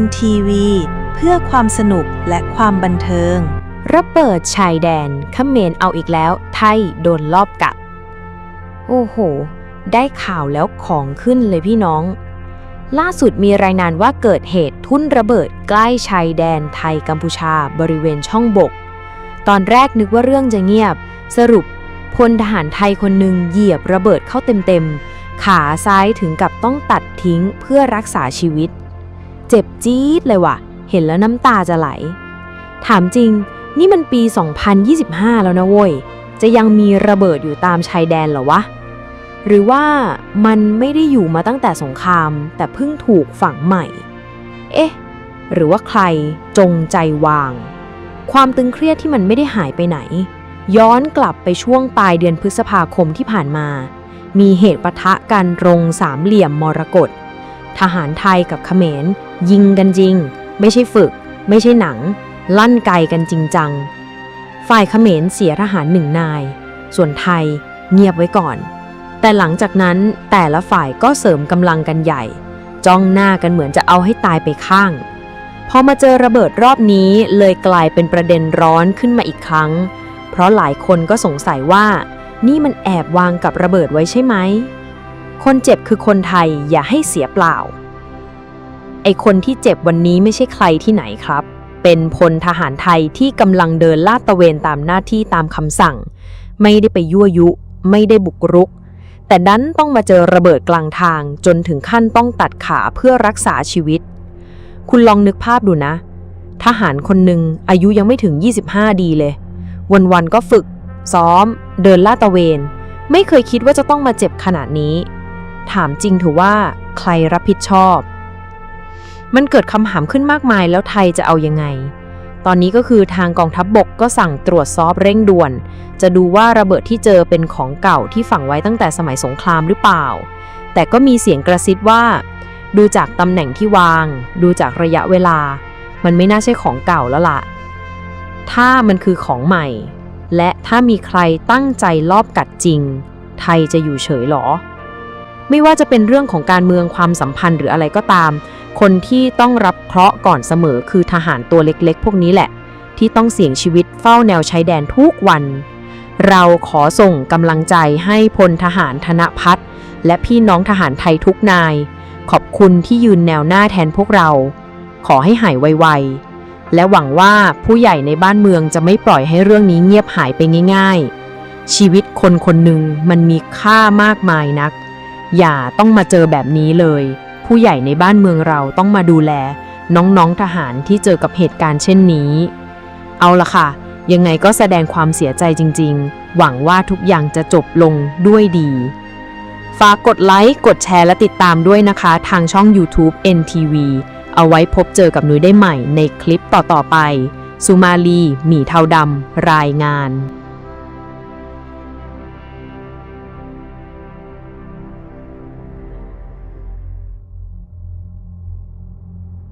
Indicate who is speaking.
Speaker 1: NTV เพื่อความสนุกและความบันเทิง
Speaker 2: ระเบิดชายแดนเขมรเอาอีกแล้ว ไทยโดนลอบกัด โอ้โห ได้ข่าวแล้วของขึ้นเลยพี่น้อง ล่าสุดมีรายงานว่าเกิดเหตุทุ่นระเบิดใกล้ชายแดนไทยกัมพูชาบริเวณช่องบก ตอนแรกนึกว่าเรื่องจะเงียบ สรุปพลทหารไทยคนหนึ่งเหยียบระเบิดเข้าเต็มๆ ขาซ้ายถึงกับต้องตัดทิ้งเพื่อรักษาชีวิต เจ็บจี๊ดเลยว่ะ เห็นแล้วน้ำตาจะไหล ถามจริง นี่มันปี 2025 แล้วนะเว้ย จะยังมีระเบิดอยู่ตามชายแดนเหรอวะ หรือว่ามันไม่ได้อยู่มาตั้งแต่สงคราม แต่เพิ่งถูกฝังใหม่ เอ๊ะ หรือว่าใครจงใจวาง ความตึงเครียดที่มันไม่ได้หายไปไหน ย้อนกลับไปช่วงปลายเดือนพฤษภาคมที่ผ่านมา มีเหตุปะทะกันตรงสามเหลี่ยมมรกต ทหารไทยกับเขมร ยิงกันจริง ไม่ใช่ฝึก ไม่ใช่หนัง ลั่นไกกันจริงจัง ฝ่ายเขมรเสียทหารหนึ่งนาย ส่วนไทยเงียบไว้ก่อน แต่หลังจากนั้นแต่ละฝ่ายก็เสริมกำลังกันใหญ่ จ้องหน้ากันเหมือนจะเอาให้ตายไปข้างพอมาเจอระเบิดรอบนี้เลยกลายเป็นประเด็นร้อนขึ้นมาอีกครั้ง เพราะหลายคนก็สงสัยว่า นี่มันแอบวางกับระเบิดไว้ใช่ไหม คนเจ็บคือคนไทยอย่าให้เสียเปล่า ไอคนที่เจ็บวันนี้ไม่ใช่ใครที่ไหนครับ เป็นพลทหารไทยที่กำลังเดินลาดตระเวนตามหน้าที่ตามคำสั่ง ไม่ได้ไปยั่วยุ ไม่ได้บุกรุก แต่ดันต้องมาเจอระเบิดกลางทางจนถึงขั้นต้องตัดขาเพื่อรักษาชีวิต คุณลองนึกภาพดูนะ ทหารคนหนึ่งอายุยังไม่ถึง 25 ดีเลย วันๆก็ฝึก ซ้อม เดินลาดตระเวน ไม่เคยคิดว่าจะต้องมาเจ็บขนาดนี้ ถามจริงถือว่าใครรับผิดชอบ มันเกิดคำถามขึ้นมากมายแล้วไทยจะเอายังไง ตอนนี้ก็คือทางกองทัพบบกก็สั่งตรวจสอบเร่งด่วน จะดูว่าระเบิดที่เจอเป็นของเก่าที่ฝังไว้ตั้งแต่สมัยสงครามหรือเปล่า แต่ก็มีเสียงกระซิบว่า ดูจากตำแหน่งที่วาง ดูจากระยะเวลา มันไม่น่าใช่ของเก่าแล้วล่ะ ถ้ามันคือของใหม่ และถ้ามีใครตั้งใจลอบกัดจริง ไทยจะอยู่เฉยหรอ ไม่ว่าจะเป็นเรื่องของการเมืองความสัมพันธ์หรืออะไรก็ตาม คนที่ต้องรับเคราะห์ก่อนเสมอคือทหารตัวเล็กๆ พวกนี้แหละ ที่ต้องเสี่ยงชีวิตเฝ้าแนวชายแดนทุกวัน เราขอส่งกำลังใจให้พลทหารธนพัฒน์และพี่น้องทหารไทยทุกนาย ขอบคุณที่ยืนแนวหน้าแทนพวกเรา ขอให้หายไวๆ และหวังว่าผู้ใหญ่ในบ้านเมืองจะไม่ปล่อยให้เรื่องนี้เงียบหายไปง่าย ๆ ชีวิตคนคนหนึ่งมันมีค่ามากมายนัก อย่าต้องมาเจอแบบนี้เลย ผู้ใหญ่ในบ้านเมืองเราต้องมาดูแล น้องๆทหารที่เจอกับเหตุการณ์เช่นนี้ เอาละค่ะ ยังไงก็แสดงความเสียใจจริง ๆ หวังว่าทุกอย่างจะจบลงด้วยดี ฝากกดไลค์ กดแชร์และติดตามด้วยนะคะ ทางช่อง YouTube NTV เอาไว้พบเจอกับนุ้ยได้ใหม่ในคลิปต่อๆไปสุมาลีหมีเทาดำรายงาน